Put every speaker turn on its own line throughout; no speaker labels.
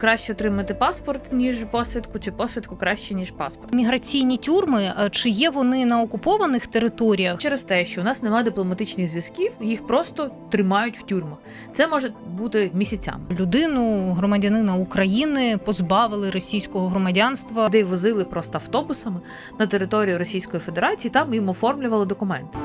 Краще отримати паспорт ніж посвідку, чи посвідку краще ніж паспорт.
Міграційні тюрми е, чи є вони на окупованих територіях?
Через те, що у нас немає дипломатичних зв'язків, їх просто тримають в тюрмах. Це може бути місяцями.
Людину, громадянина України, позбавили російського громадянства.
Людей возили просто автобусами на територію Російської Федерації, там їм оформлювали документи.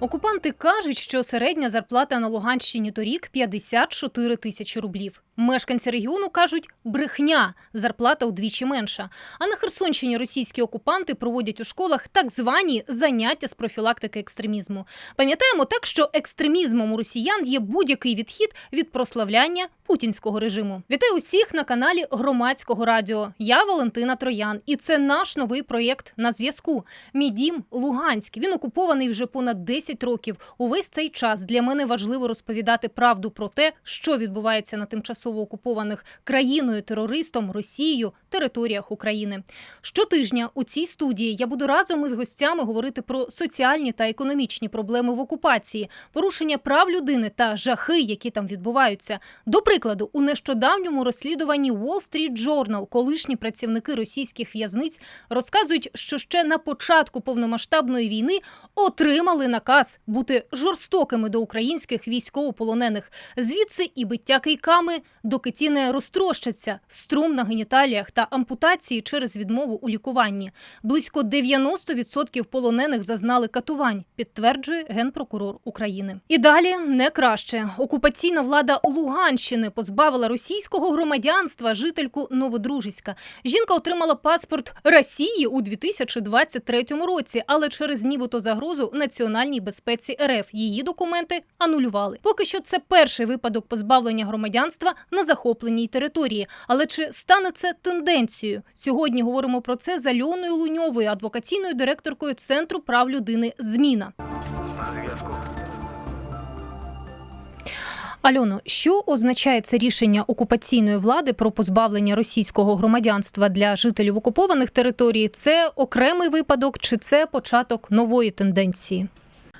Окупанти кажуть, що середня зарплата на Луганщині торік 54 тисячі рублів. Мешканці регіону кажуть, брехня зарплата удвічі менша. А на Херсонщині російські окупанти проводять у школах так звані заняття з профілактики екстремізму. Пам'ятаємо так, що екстремізмом у росіян є будь-який відхід від прославляння путінського режиму. Вітаю усіх на каналі громадського радіо. Я Валентина Троян, і це наш новий проєкт на зв'язку. Мій дім Луганськ. Він окупований вже понад 10 років. Увесь цей час для мене важливо розповідати правду про те, що відбувається на тимчасово окупованих країною терористом Росією територіях України. Щотижня у цій студії я буду разом із гостями говорити про соціальні та економічні проблеми в окупації, порушення прав людини та жахи, які там відбуваються. До прикладу, у нещодавньому розслідуванні Wall Street Journal колишні працівники російських в'язниць розказують, що ще на початку повномасштабної війни отримали наказ бути жорстокими до українських військовополонених. Звідси і биття кийками, доки ті не розтрощаться, струм на геніталіях та ампутації через відмову у лікуванні. Близько 90% полонених зазнали катувань, підтверджує генпрокурор України. І далі не краще. Окупаційна влада Луганщини позбавила російського громадянства жительку Новодружиська. Жінка отримала паспорт Росії у 2023 році, але через нібито загрозу національній безпеці РФ її документи анулювали. Поки що це перший випадок позбавлення громадянства на захопленій території. Але чи стане це тенденцією? Сьогодні говоримо про це з Альоною Луньовою, адвокаційною директоркою Центру прав людини Зміна. Альоно, що означає це рішення окупаційної влади про позбавлення російського громадянства для жителів окупованих територій? Це окремий випадок, чи це початок нової тенденції?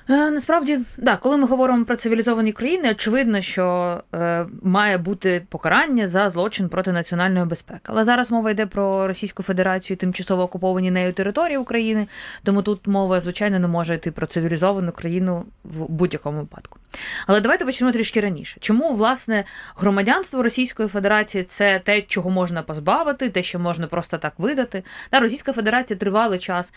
Е, насправді, да, коли ми говоримо про цивілізовані країни, очевидно, що е, має бути покарання за злочин проти національної безпеки. Але зараз мова йде про Російську Федерацію, тимчасово окуповані нею території України, тому тут мова, звичайно, не може йти про цивілізовану країну в будь-якому випадку. Але давайте почнемо трішки раніше. Чому власне громадянство Російської Федерації це те, чого можна позбавити, те, що можна просто так видати? Та Російська Федерація тривалий час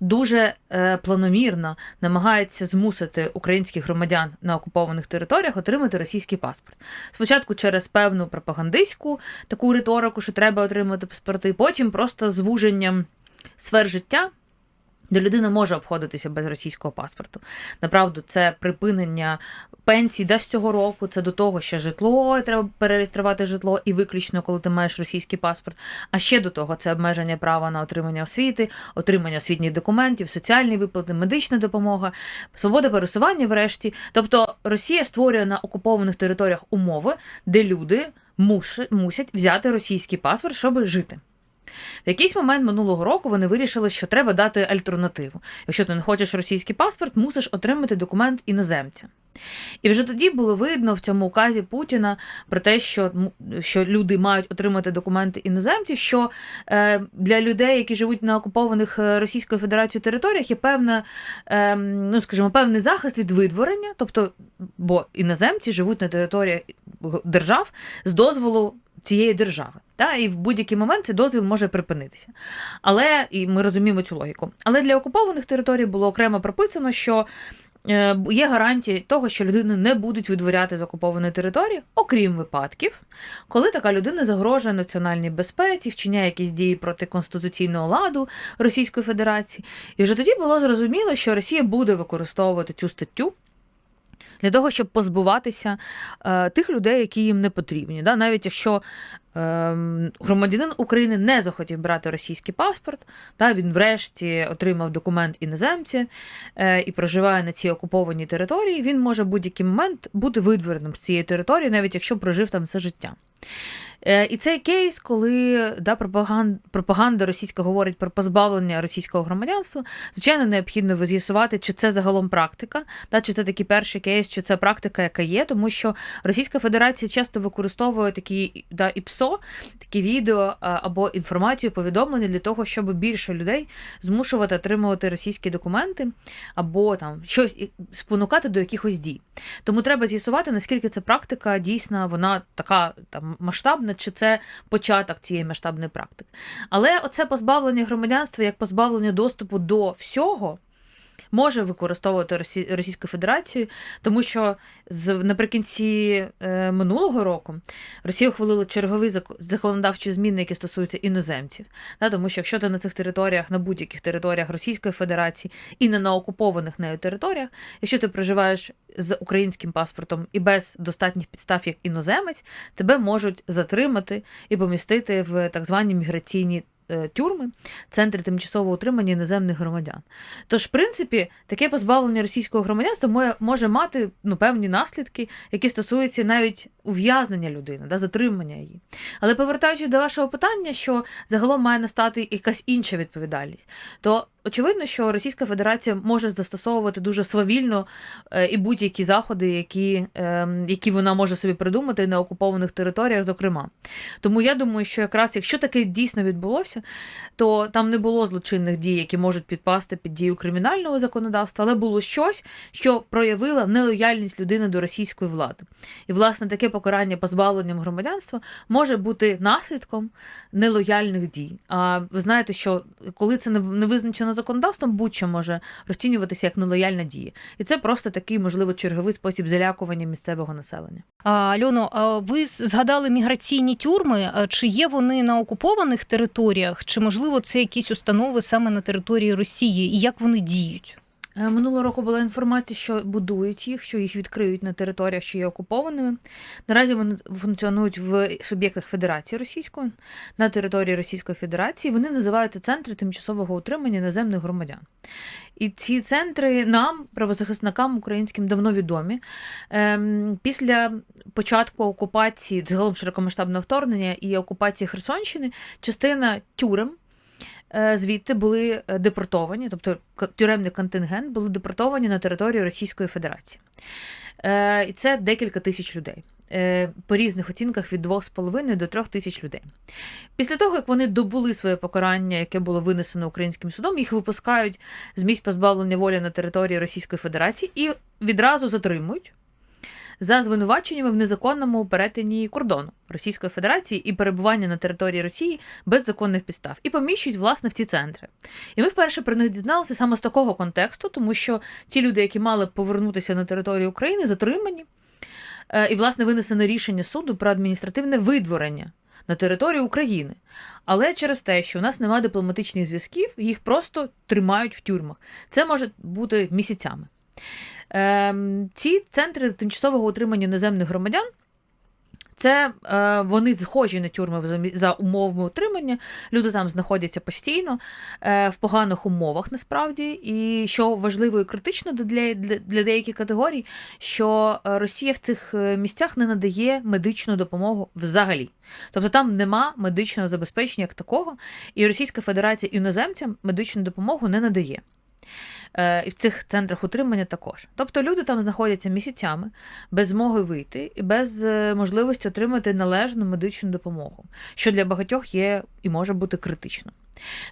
дуже е, планомірно намагається змусити українських громадян на окупованих територіях отримати російський паспорт. Спочатку через певну пропагандистську таку риторику, що треба отримати паспорти, потім просто звуженням сфер життя. Де людина може обходитися без російського паспорту. Направду, це припинення пенсій до цього року, це до того, що житло, і треба перереєструвати житло, і виключно, коли ти маєш російський паспорт. А ще до того це обмеження права на отримання освіти, отримання освітніх документів, соціальні виплати, медична допомога, свобода пересування врешті. Тобто Росія створює на окупованих територіях умови, де люди мусять взяти російський паспорт, щоб жити. В якийсь момент минулого року вони вирішили, що треба дати альтернативу. Якщо ти не хочеш російський паспорт, мусиш отримати документ іноземця. І вже тоді було видно в цьому указі Путіна про те, що що люди мають отримати документи іноземців, що е, для людей, які живуть на окупованих е, Російською Федерацією територіях, є певна, е, ну скажімо, певний захист від видворення, тобто, бо іноземці живуть на території держав з дозволу цієї держави. Та, І в будь-який момент цей дозвіл може припинитися. Але і ми розуміємо цю логіку. Але для окупованих територій було окремо прописано, що е, є гарантії того, що людину не будуть видворяти з окупованої території, окрім випадків, коли така людина загрожує національній безпеці, вчиняє якісь дії проти конституційного ладу Російської Федерації. І вже тоді було зрозуміло, що Росія буде використовувати цю статтю для того, щоб позбуватися е, тих людей, які їм не потрібні. Да? Навіть якщо громадянин України не захотів брати російський паспорт, да? він врешті отримав документ іноземця е, і проживає на цій окупованій території, він може в будь-який момент бути видвореним з цієї території, навіть якщо прожив там все життя. Е, І цей кейс, коли да, пропаганда, пропаганда російська говорить про позбавлення російського громадянства, звичайно, необхідно з'ясувати, чи це загалом практика, да, чи це такий перший кейс, чи це практика, яка є, тому що Російська Федерація часто використовує такі да, ІПСО, такі відео або інформацію, повідомлення для того, щоб більше людей змушувати отримувати російські документи або там щось спонукати до якихось дій. Тому треба з'ясувати, наскільки ця практика дійсна, вона така там масштабна, чи це початок цієї масштабної практики. Але оце позбавлення громадянства як позбавлення доступу до всього. Може використовувати Росі- Російську Федерацію, тому що наприкінці е, минулого року Росія ухвалила чергові зак- законодавчі зміни, які стосуються іноземців. Тому що якщо ти на цих територіях, на будь-яких територіях Російської Федерації і не на окупованих нею територіях, якщо ти проживаєш з українським паспортом і без достатніх підстав як іноземець, тебе можуть затримати і помістити в так звані міграційні тюрми, центри тимчасового утримання іноземних громадян. Тож, в принципі, таке позбавлення російського громадянства може мати ну, певні наслідки, які стосуються навіть ув'язнення людини, да, затримання її. Але повертаючись до вашого питання, що загалом має настати якась інша відповідальність, то очевидно, що Російська Федерація може застосовувати дуже свавільно е, і будь-які заходи, які, ем, які вона може собі придумати на окупованих територіях, зокрема. Тому я думаю, що якраз якщо таке дійсно відбулося, то там не було злочинних дій, які можуть підпасти під дію кримінального законодавства, але було щось, що проявило нелояльність людини до російської влади. І, власне, таке покарання позбавленням громадянства може бути наслідком нелояльних дій. А ви знаєте, що коли це не визначено законодавством, будь-що може розцінюватися як нелояльна дія. І це просто такий, можливо, черговий спосіб залякування місцевого населення.
А, Альоно, а ви згадали міграційні тюрми. Чи є вони на окупованих територіях, чи можливо це якісь установи саме на території Росії, і як вони діють?
Е, Минулого року була інформація, що будують їх, що їх відкриють на територіях, що є окупованими. Наразі вони функціонують в суб'єктах Федерації Російської на території Російської Федерації. Вони називаються центри тимчасового утримання іноземних громадян. І ці центри нам, правозахисникам українським, давно відомі. Ем, Після початку окупації, загалом широкомасштабного вторгнення і окупації Херсонщини, частина тюрем звідти були е, депортовані, тобто тюремний контингент були депортовані на територію Російської Федерації. Е, І це декілька тисяч людей. Е, По різних оцінках від 2,5 до 3 тисяч людей. Після того, як вони добули своє покарання, яке було винесено українським судом, їх випускають з місць позбавлення волі на території Російської Федерації і відразу затримують за звинуваченнями в незаконному перетині кордону Російської Федерації і перебування на території Росії без законних підстав, і поміщують власне в ці центри. І ми вперше про них дізналися саме з такого контексту, тому що ті люди, які мали повернутися на територію України, затримані, Е, і власне винесено рішення суду про адміністративне видворення. На територію України, але через те, що у нас немає дипломатичних зв'язків, їх просто тримають в тюрмах. Це може бути місяцями. Ем, ці центри тимчасового утримання іноземних громадян. Це е, вони схожі на тюрми за, умовами утримання. Люди там знаходяться постійно е, в поганих умовах, насправді. І що важливо і критично для, для, для деяких категорій, що е, Росія в цих е, місцях не надає медичну допомогу взагалі. Тобто там нема медичного забезпечення як такого, і Російська Федерація іноземцям медичну допомогу не надає. Е, І в цих центрах утримання також. Тобто люди там знаходяться місяцями без змоги вийти і без е, можливості отримати належну медичну допомогу, що для багатьох є і може бути критично.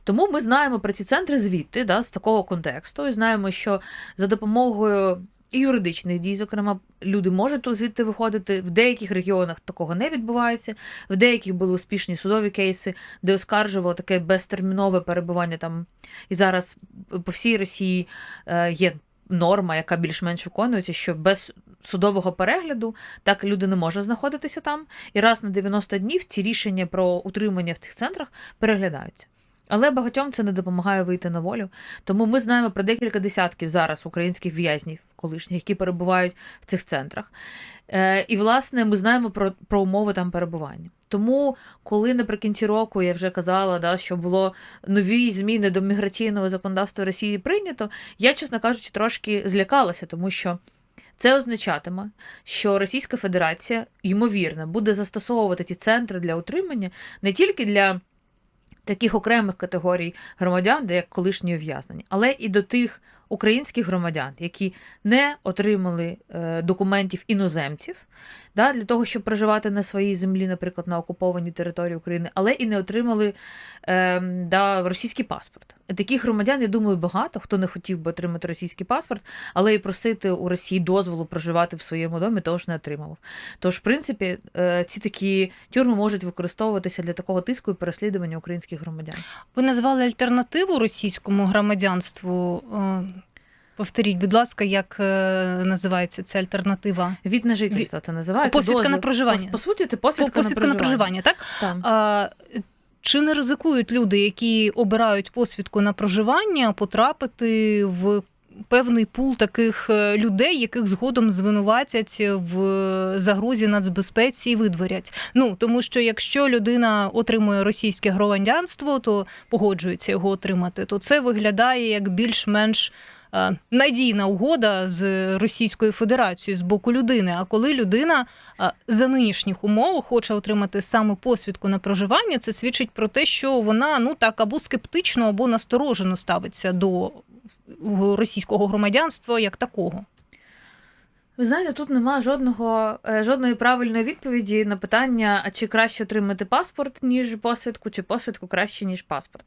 Тому ми знаємо про ці центри звідти, да, з такого контексту, і знаємо, що за допомогою і юридичних дій, зокрема, люди можуть звідти виходити. В деяких регіонах такого не відбувається. В деяких були успішні судові кейси, де оскаржувало таке безтермінове перебування там. І зараз по всій Росії е, є норма, яка більш-менш виконується, що без судового перегляду так люди не можуть знаходитися там. І раз на 90 днів ці рішення про утримання в цих центрах переглядаються. Але багатьом це не допомагає вийти на волю. Тому ми знаємо про декілька десятків зараз українських в'язнів колишніх, які перебувають в цих центрах. Е, і, власне, ми знаємо про, про умови там перебування. Тому, коли наприкінці року я вже казала, да, що було нові зміни до міграційного законодавства Росії прийнято, я, чесно кажучи, трошки злякалася, тому що Це означатиме, що Російська Федерація, ймовірно, буде застосовувати ті центри для утримання не тільки для таких окремих категорій громадян, де як колишні ув'язнені, але і до тих українських громадян, які не отримали е, документів іноземців, да, для того, щоб проживати на своїй землі, наприклад, на окупованій території України, але і не отримали е, да, російський паспорт. Таких громадян, я думаю, багато хто не хотів би отримати російський паспорт, але і просити у Росії дозволу проживати в своєму домі, теж не отримав. Тож, в принципі, е, ці такі тюрми можуть використовуватися для такого тиску і переслідування українських громадян.
Ви назвали альтернативу російському громадянству. Е, Повторіть, будь ласка, як е, називається ця альтернатива?
Від на жительства це називається.
Посвідка
дозвіл.
на проживання.
По, суті, це посвідка,
Посвідка на проживання, так?
Там.
А, чи не ризикують люди, які обирають посвідку на проживання, потрапити в певний пул таких е, людей, яких згодом звинуватять в загрозі нацбезпеці і видворять? Ну тому що якщо людина отримує російське громадянство, то погоджується його отримати, то це виглядає як більш-менш. Е, Надійна угода з Російською Федерацією з боку людини. А коли людина е, за нинішніх умов хоче отримати саме посвідку на проживання, це свідчить про те, що вона ну так або скептично, або насторожено ставиться до російського громадянства як такого.
Ви знаєте, тут немає жодного е, жодної правильної відповіді на питання, а чи краще отримати паспорт, ніж посвідку, чи посвідку краще, ніж паспорт.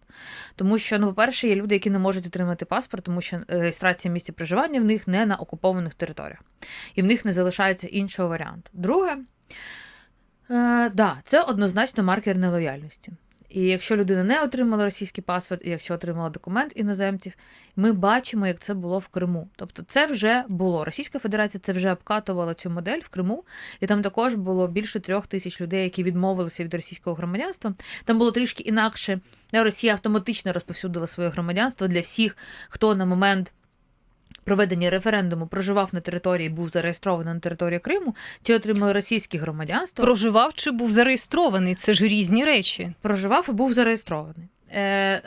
Тому що, ну, по-перше, є люди, які не можуть отримати паспорт, тому що е, реєстрація місця проживання в них не на окупованих територіях, і в них не залишається іншого варіанту. Друге, е, да, це однозначно маркер нелояльності. І якщо людина не отримала російський паспорт, і якщо отримала документ іноземців, ми бачимо, як це було в Криму. Тобто, це вже було. Російська Федерація це вже обкатувала цю модель в Криму, і там також було більше трьох тисяч людей, які відмовилися від російського громадянства. Там було трішки інакше. Росія автоматично розповсюдила своє громадянство для всіх, хто на момент. Проведення референдуму проживав на території, був зареєстрований на території Криму, ті отримали російське громадянство.
Проживав чи був зареєстрований? Це ж різні речі.
проживав і був зареєстрований. Е,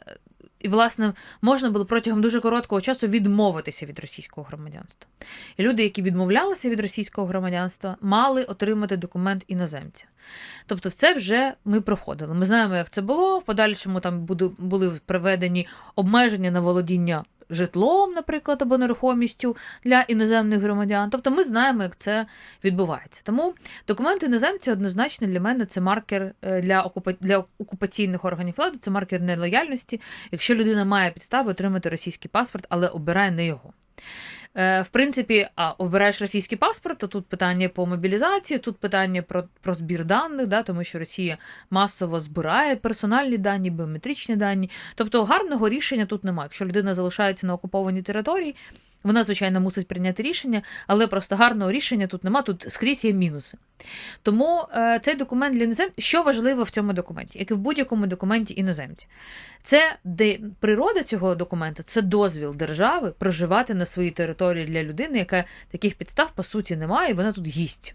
і, власне, можна було протягом дуже короткого часу відмовитися від російського громадянства. І люди, які відмовлялися від російського громадянства, мали отримати документ іноземця. Тобто, це вже ми проходили. Ми знаємо, як це було. В подальшому там були проведені обмеження на володіння житлом, наприклад, або нерухомістю для іноземних громадян. Тобто ми знаємо, як це відбувається. Тому документи іноземці однозначно для мене це маркер е, для, окупа... для окупаційних органів влади, це маркер нелояльності, якщо людина має підстави отримати російський паспорт, але обирає не його. Е, В принципі, а обираєш російський паспорт, то тут питання по мобілізації, тут питання про, про збір даних, да, тому що Росія масово збирає персональні дані, біометричні дані. Тобто гарного рішення тут немає. Якщо людина залишається на окупованій території, вона, звичайно, мусить прийняти рішення, але просто гарного рішення тут немає, тут скрізь є мінуси. Тому е, цей документ для іноземців, що важливо в цьому документі, як і в будь-якому документі іноземці, це де природа цього документу, це дозвіл держави проживати на своїй території для людини, яка таких підстав по суті немає, і вона тут гість.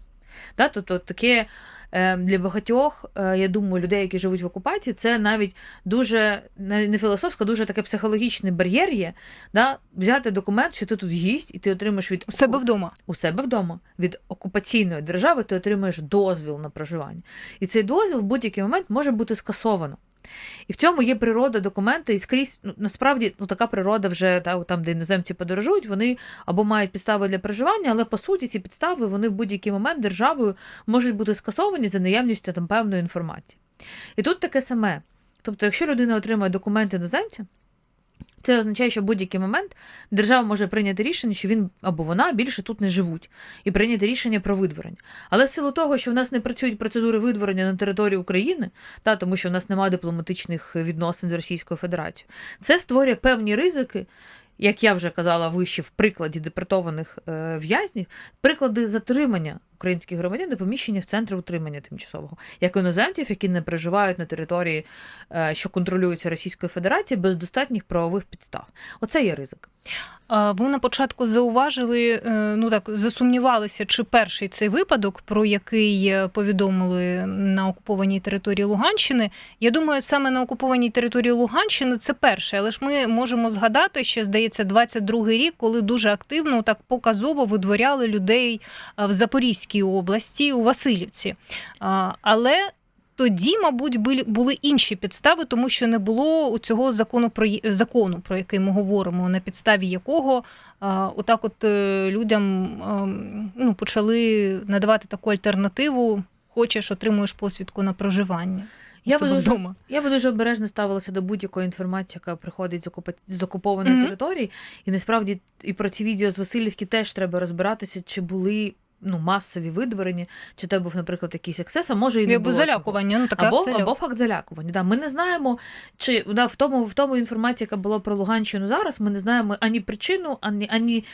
Да? Тобто таке для багатьох, е, я думаю, людей, які живуть в окупації, це навіть дуже не філософська, дуже таке психологічний бар'єр є. Да? Взяти документ, що ти тут гість, і ти отримаєш від
У себе вдома.
у себе вдома від окупаційної держави ти отримуєш дозвіл на проживання. І цей дозвіл в будь-який момент може бути скасовано. І в цьому є природа документа, і скрізь ну, насправді ну, така природа вже та, там, де іноземці подорожують, вони або мають підстави для проживання, але по суті ці підстави вони в будь-який момент державою можуть бути скасовані за наявністю там певної інформації. І тут таке саме. Тобто, якщо людина отримує документи іноземця, це означає, що в будь-який момент держава може прийняти рішення, що він або вона більше тут не живуть, і прийняти рішення про видворення. Але в силу того, що в нас не працюють процедури видворення на території України, та тому що в нас немає дипломатичних відносин з Російською Федерацією, це створює певні ризики. Як я вже казала вище в прикладі депортованих е, в'язнів, приклади затримання українських громадян не поміщені в центри утримання тимчасового, як іноземців, які не проживають на території, е, що контролюються Російською Федерацією, без достатніх правових підстав. Оце є ризик.
Ви на початку зауважили, е, ну так засумнівалися, чи перший цей випадок, про який е, повідомили на окупованій території Луганщини. Я думаю, саме на окупованій території Луганщини це перший, але ж ми можемо згадати, ще здається, 22-й рік, коли дуже активно так показово видворяли людей е, в Запорізькій області у Васильівці. Але тоді, мабуть, були, були інші підстави, тому що не було у цього закону про закону, про який ми говоримо, на підставі якого а, отак, от е, людям ну, почали надавати таку альтернативу. Хочеш, отримуєш посвідку на проживання.
Я би, дуже, я би дуже обережно ставилася до будь-якої інформації, яка приходить з, окупа... з окупованої
Мгм.
території. І насправді і про ці відео з Васильівки теж треба розбиратися, чи були ну, масові видворені, чи те був, наприклад, якийсь ексцес, а може і не було
залякування. Ну, така
Або,
заляк-
або факт залякування. Да. Ми не знаємо, чи да, в тому в тому інформації, яка була про Луганщину зараз, ми не знаємо ані причину, ані ані.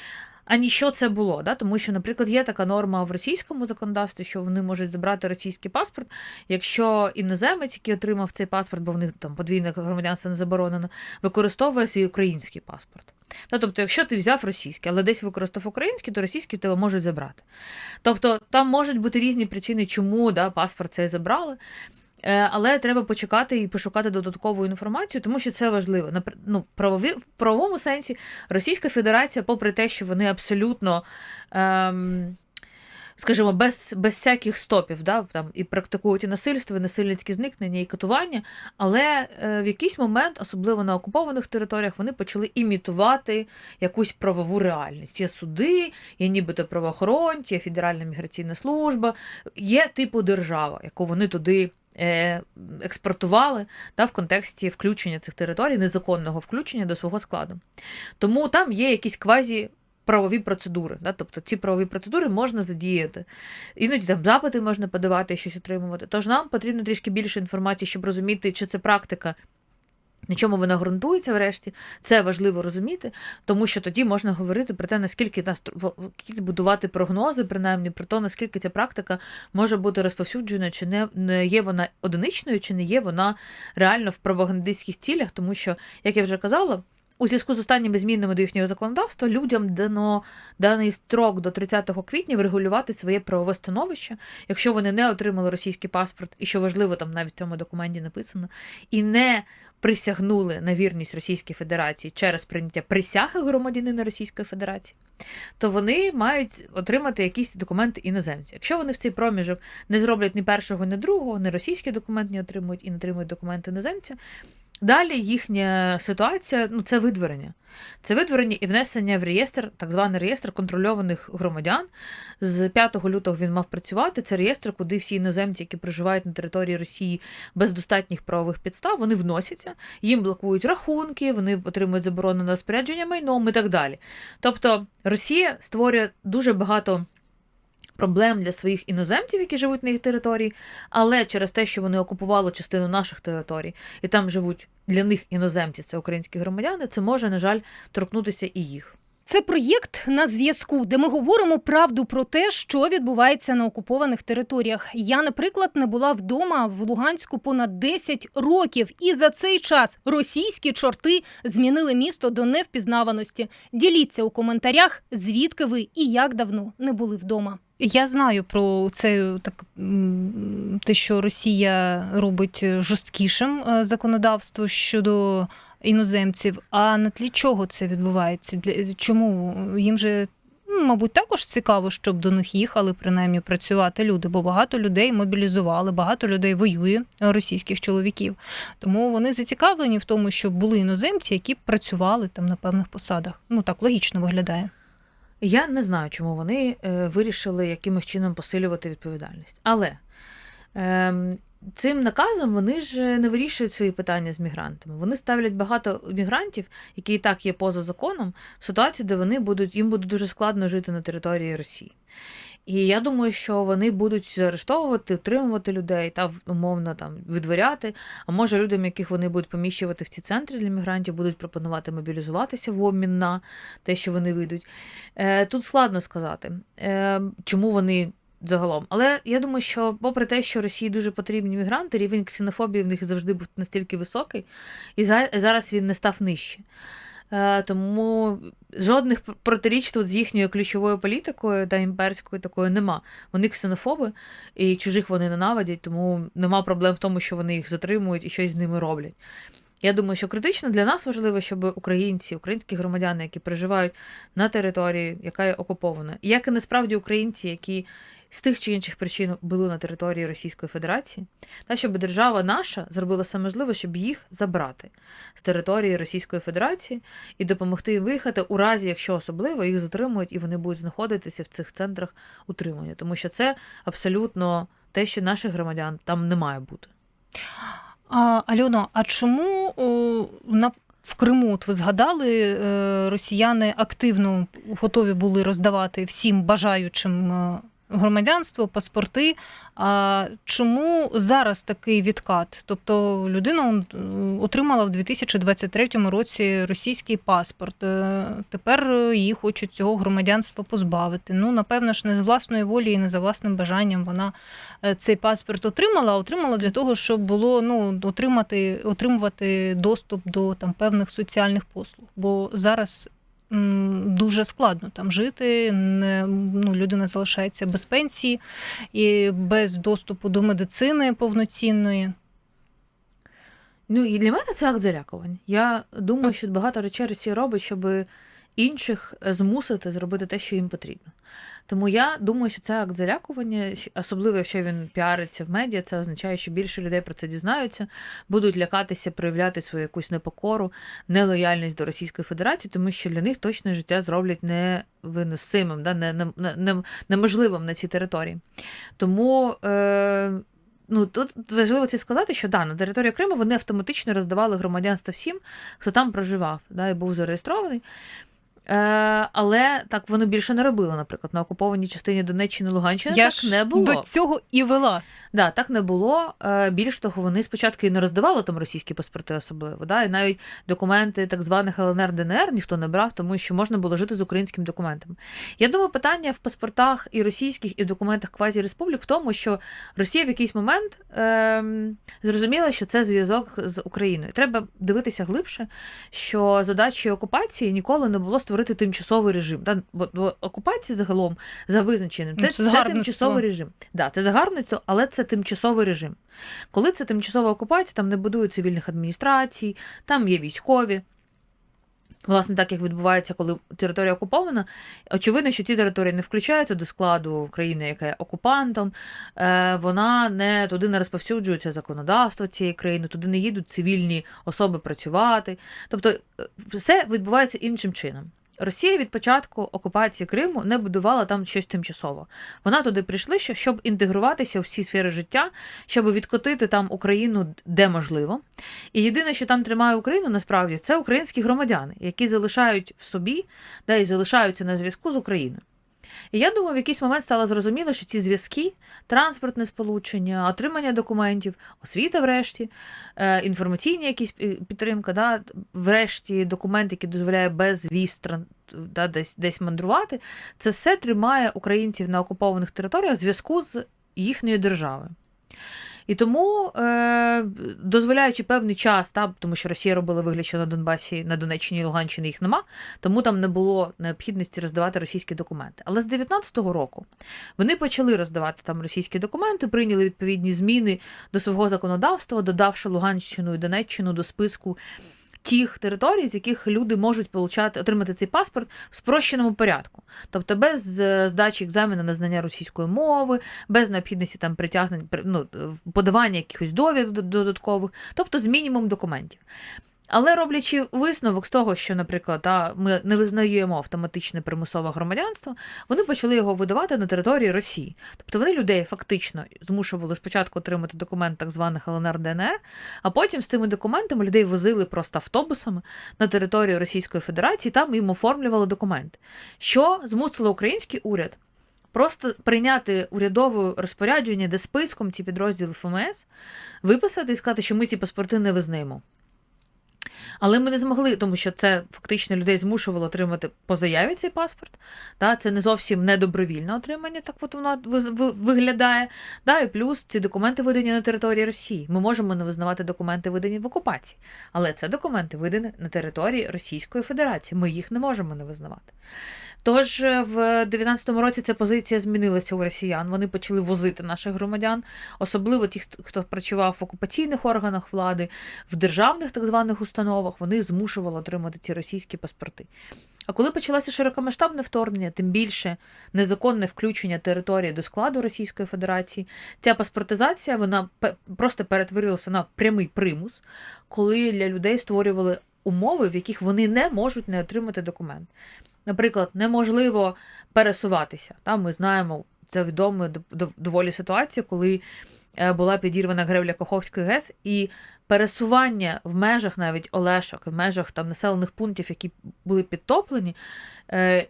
Ані що це було, да? тому що, наприклад, є така норма в російському законодавстві, що вони можуть забрати російський паспорт, якщо іноземець, який отримав цей паспорт, бо в них там подвійне громадянство не заборонено, використовує свій український паспорт. Ну, тобто, якщо ти взяв російський, але десь використав український, то російський тебе можуть забрати. Тобто там можуть бути різні причини, чому да, паспорт цей забрали. Е, Але треба почекати і пошукати додаткову інформацію, тому що це важливо. Ну, в, правові, в правовому сенсі Російська Федерація, попри те, що вони абсолютно, ем, скажімо, без, без всяких стопів, да, там, і практикують і насильство, і насильницькі зникнення, і катування, але е, в якийсь момент, особливо на окупованих територіях, вони почали імітувати якусь правову реальність. Є суди, є нібито правоохоронці, є Федеральна міграційна служба, є типу держава, яку вони туди. Е, Експортували та, в контексті включення цих територій, незаконного включення до свого складу. Тому там є якісь квазі правові процедури. Да? Тобто ці правові процедури можна задіяти. Іноді там запити можна подавати щось отримувати. Тож нам потрібно трішки більше інформації, щоб розуміти, чи це практика. На чому вона ґрунтується врешті, це важливо розуміти, тому що тоді можна говорити про те, наскільки нас будувати прогнози, принаймні про те, наскільки ця практика може бути розповсюджена, чи не, не є вона одиничною, чи не є вона реально в пропагандистських цілях, тому що, як я вже казала, у зв'язку з останніми змінами до їхнього законодавства людям дано даний строк до 30 квітня врегулювати своє правове становище, якщо вони не отримали російський паспорт, і що важливо, там навіть в цьому документі написано, і не присягнули на вірність Російській Федерації через прийняття присяги громадянина Російської Федерації, то вони мають отримати якісь документи іноземці. Якщо вони в цей проміжок не зроблять ні першого, ні другого, ні російський документ не отримують і не отримують документи іноземця. Далі їхня ситуація ну це видворення. Це видворення і внесення в реєстр, так званий реєстр контрольованих громадян. З 5 лютого він мав працювати. Це реєстр, куди всі іноземці, які проживають на території Росії без достатніх правових підстав, вони вносяться, їм блокують рахунки, вони отримують заборонене розпорядження майном і так далі. Тобто Росія створює дуже багато. Проблем для своїх іноземців, які живуть на їх території, але через те, що вони окупували частину наших територій, і там живуть для них іноземці, це українські громадяни, це може, на жаль, торкнутися і їх.
Це проєкт на зв'язку, де ми говоримо правду про те, що відбувається на окупованих територіях. Я, наприклад, не була вдома в Луганську понад 10 років, і за цей час російські чорти змінили місто до невпізнаваності. Діліться у коментарях, звідки ви і як давно не були вдома. Я знаю про це так те, що Росія робить жорсткішим е, законодавство щодо іноземців. А на тлі чого це відбувається? Для чому їм же ну, мабуть також цікаво, щоб до них їхали принаймні працювати люди, бо багато людей мобілізували, багато людей воює російських чоловіків. Тому вони зацікавлені в тому, щоб були іноземці, які працювали там на певних посадах. Ну так логічно виглядає.
Я не знаю, чому вони е, вирішили якимось чином посилювати відповідальність. Але е, цим наказом вони ж не вирішують свої питання з мігрантами. Вони ставлять багато мігрантів, які і так є поза законом, в ситуацію, де вони будуть, їм буде дуже складно жити на території Росії. І я думаю, що вони будуть заарештовувати, утримувати людей та умовно там відворяти. А може людям, яких вони будуть поміщувати в ці центри для мігрантів, будуть пропонувати мобілізуватися в обмін на те, що вони вийдуть. Е, Тут складно сказати, е, чому вони загалом. Але я думаю, що попри те, що Росії дуже потрібні мігранти, рівень ксенофобії в них завжди був настільки високий, і зараз він не став нижче. Е, Тому жодних пр- протиріч тут з їхньою ключовою політикою та імперською такою нема. Вони ксенофоби і чужих вони ненавидять, тому нема проблем в тому, що вони їх затримують і щось з ними роблять. Я думаю, що критично для нас важливо, щоб українці, українські громадяни, які проживають на території, яка є окупована, як і насправді українці, які з тих чи інших причин були на території Російської Федерації, та щоб держава наша зробила все можливе, щоб їх забрати з території Російської Федерації і допомогти їм виїхати у разі, якщо особливо їх затримують і вони будуть знаходитися в цих центрах утримання, тому що це абсолютно те, що наших громадян там не має бути.
А, Альоно, а чому на в Криму, от ви згадали, е, росіяни активно готові були роздавати всім бажаючим е, громадянство, паспорти. А чому зараз такий відкат? Тобто людина е, отримала в 2023 році російський паспорт. Е, Тепер її хочуть цього громадянства позбавити. Ну, напевно ж, не з власної волі і не за власним бажанням вона е, цей паспорт отримала, а отримала для того, щоб було ну, отримати, отримувати доступ до там, певних соціальних послуг. Бо зараз дуже складно там жити. Не, ну, людина залишається без пенсії і без доступу до медицини повноцінної.
Ну і для мене це акт залякувань. Я думаю, що багато речей Росія робить, щоб інших е, змусити зробити те, що їм потрібно. Тому я думаю, що це акт залякування, особливо якщо він піариться в медіа, це означає, що більше людей про це дізнаються, будуть лякатися, проявляти свою якусь непокору, нелояльність до Російської Федерації, тому що для них точно життя зроблять невиносимим, да, не, не, не, неможливим на цій території. Тому. Е, Ну, тут важливо це сказати, що да, на території Криму вони автоматично роздавали громадянство всім, хто там проживав да, і був зареєстрований. Е, але так вони більше не робили, наприклад, на окупованій частині Донеччини Луганщини
Я
так
ж
не було.
до цього і вела.
Да, так не було. Е, Більш того, вони спочатку і не роздавали там російські паспорти особливо. Да? І навіть документи так званих ЛНР ДНР ніхто не брав, тому що можна було жити з українським документом. Я думаю, питання в паспортах і російських, і в документах квазі-республік в тому, що Росія в якийсь момент ем, зрозуміла, що це зв'язок з Україною. Треба дивитися глибше, що задачею окупації ніколи не було створити тимчасовий режим. Да? Бо, бо окупація загалом за визначеним
Ну,
це,
це
це тимчасовий режим. Да, це загарбництво, але це тимчасовий режим. Коли це тимчасова окупація, там не будують цивільних адміністрацій, там є військові. Власне, так як відбувається, коли територія окупована, очевидно, що ті території не включаються до складу країни, яка є окупантом. Е, Вона не туди не розповсюджується законодавство цієї країни, туди не їдуть цивільні особи працювати. Тобто, е, все відбувається іншим чином. Росія від початку окупації Криму не будувала там щось тимчасово. Вона туди прийшла, щоб інтегруватися у всі сфери життя, щоб відкотити там Україну де можливо. І єдине, що там тримає Україну, насправді, це українські громадяни, які залишають в собі, да, і залишаються на зв'язку з Україною. І я думаю, в якийсь момент стало зрозуміло, що ці зв'язки, транспортне сполучення, отримання документів, освіта, врешті, е, інформаційні якісь е, підтримка, да, врешті документ, який дозволяє без віз да, десь, десь мандрувати, це все тримає українців на окупованих територіях в зв'язку з їхньою державою. І тому, е, дозволяючи певний час, та, тому що Росія робила вигляд, що на Донбасі, на Донеччині і Луганщині їх нема, тому там не було необхідності роздавати російські документи. Але з 19-го року вони почали роздавати там російські документи, прийняли відповідні зміни до свого законодавства, додавши Луганщину і Донеччину до списку. Тих територій, з яких люди можуть получати, отримати цей паспорт в спрощеному порядку, тобто без е, здачі екзамену на знання російської мови, без необхідності там притягнення при- ну, подавання якихось довідок додаткових, тобто з мінімум документів. Але роблячи висновок з того, що, наприклад, та, ми не визнаємо автоматичне примусове громадянство, вони почали його видавати на території Росії. Тобто вони людей фактично змушували спочатку отримати документ так званих ЛНР ДНР, а потім з цими документами людей возили просто автобусами на територію Російської Федерації, там їм оформлювали документи, що змусило український уряд. Просто прийняти урядове розпорядження, де списком ці підрозділи ФМС, виписати і сказати, що ми ці паспорти не визнаємо. Але ми не змогли, тому що це фактично людей змушувало отримати по заяві цей паспорт. Да? Це не зовсім недобровільне отримання, так от воно ви- ви- виглядає. Да? І плюс ці документи видані на території Росії. Ми можемо не визнавати документи, видані в окупації, але це документи видані на території Російської Федерації. Ми їх не можемо не визнавати. Тож е, в 19-му році ця позиція змінилася у росіян. Вони почали возити наших громадян, особливо хто- хто працював в окупаційних органах влади, в державних так званих установах. Вони змушували отримати ці російські паспорти. А коли почалося широкомасштабне вторгнення, тим більше незаконне включення території до складу Російської Федерації, ця паспортизація вона просто перетворилася на прямий примус, коли для людей створювали умови, в яких вони не можуть не отримати документ. Наприклад, неможливо пересуватися. Там ми знаємо це дов- доволі ситуація, коли е, була підірвана гревля Каховської ГЕС, і пересування в межах навіть Олешок, в межах там населених пунктів, які були підтоплені,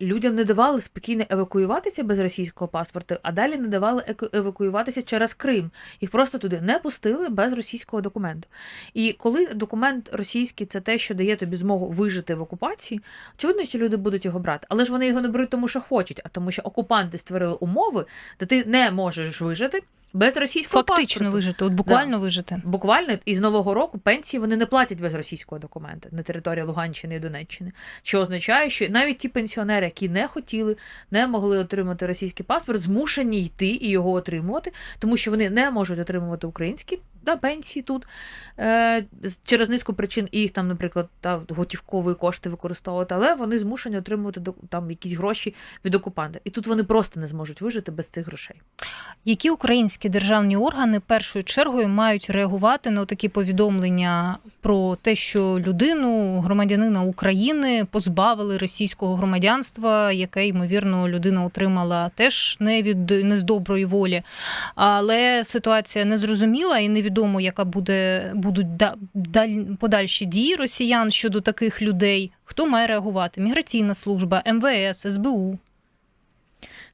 людям не давали спокійно евакуюватися без російського паспорту, а далі не давали евакуюватися через Крим. Їх просто туди не пустили без російського документу. І коли документ російський це те, що дає тобі змогу вижити в окупації, очевидно, що люди будуть його брати. Але ж вони його не беруть, тому що хочуть, а тому, що окупанти створили умови, де ти не можеш вижити без російського
Фактично
паспорту.
вижити, от буквально вижити.
Буквально із нового року пенсії вони не платять без російського документа на території Луганщини і Донеччини, що означає, що навіть ті пенсіонери, які не хотіли, не могли отримати російський паспорт, змушені йти і його отримувати, тому що вони не можуть отримувати українські да, пенсії тут е, через низку причин їх там, наприклад, та готівкові кошти використовувати, але вони змушені отримувати там якісь гроші від окупанта. І тут вони просто не зможуть вижити без цих грошей.
Які українські державні органи першою чергою мають реагувати на такі повідомлення про те, що людину, громадянина України, позбавили російського громадянства, яке ймовірно людина отримала теж не від не з доброї волі. Але ситуація незрозуміла і невідомо, яка буде будуть да, даль, подальші дії росіян щодо таких людей. Хто має реагувати? Міграційна служба, МВС, СБУ.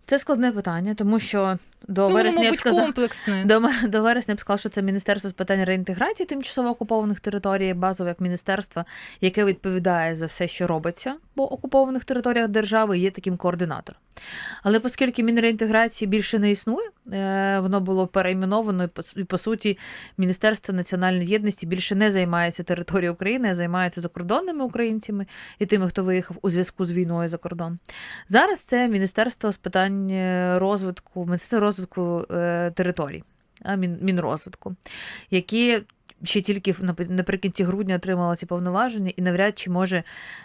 Це складне питання, тому що до
Ну,
вересня я б
комплексне.
До, до вересня я б сказала, що це Міністерство з питань реінтеграції тимчасово окупованих територій, базове як міністерство, яке відповідає за все, що робиться по окупованих територіях держави, є таким координатором. Але оскільки Мінреінтеграції більше не існує, е, воно було перейменовано, і по, суті, Міністерство національної єдності більше не займається територією України, а займається закордонними українцями і тими, хто виїхав у зв'язку з війною за кордон. Зараз це Міністерство з питань е, розвитку, Міністерство розвитку е, територій, Мінрозвитку, які ще тільки наприкінці грудня отримала ці повноваження і навряд чи може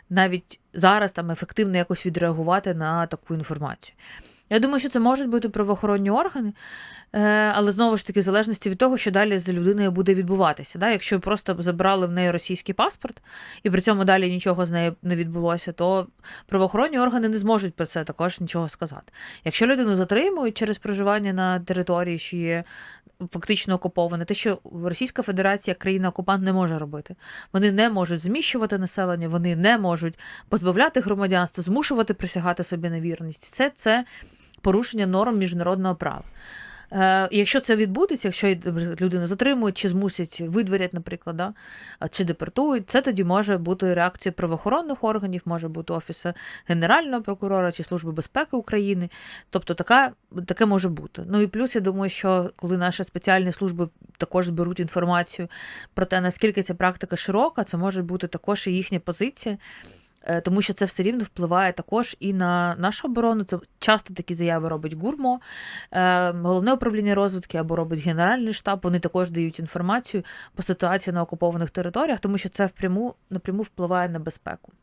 навіть зараз там ефективно якось відреагувати на таку інформацію. Я думаю, що це можуть бути правоохоронні органи, е, але знову ж таки, в залежності від того, що далі з людиною буде відбуватися. Да? Якщо просто забрали в неї російський паспорт, і при цьому далі нічого з нею не відбулося, то правоохоронні органи не зможуть про це також нічого сказати. Якщо людину затримують через проживання на території, що є фактично окуповане, те, що Російська Федерація, країна-окупант, не може робити. Вони не можуть зміщувати населення, вони не можуть позбавляти громадянства, змушувати присягати собі на вірність. Все це порушення норм міжнародного права. Е, якщо це відбудеться, якщо людину затримують чи змусять видворять, наприклад, да, чи депортують, це тоді може бути реакція правоохоронних органів, може бути офісу Генерального прокурора чи Служби безпеки України. Тобто така, таке може бути. Ну і плюс я думаю, що коли наші спеціальні служби також зберуть інформацію про те, наскільки ця практика широка, це може бути також і їхня позиція. Е, Тому що це все рівно впливає також і на нашу оборону. Це часто такі заяви робить ГУРМО, е, головне управління розвідки або робить Генеральний штаб. Вони також дають інформацію по ситуації на окупованих територіях, тому що це впряму напряму впливає на безпеку.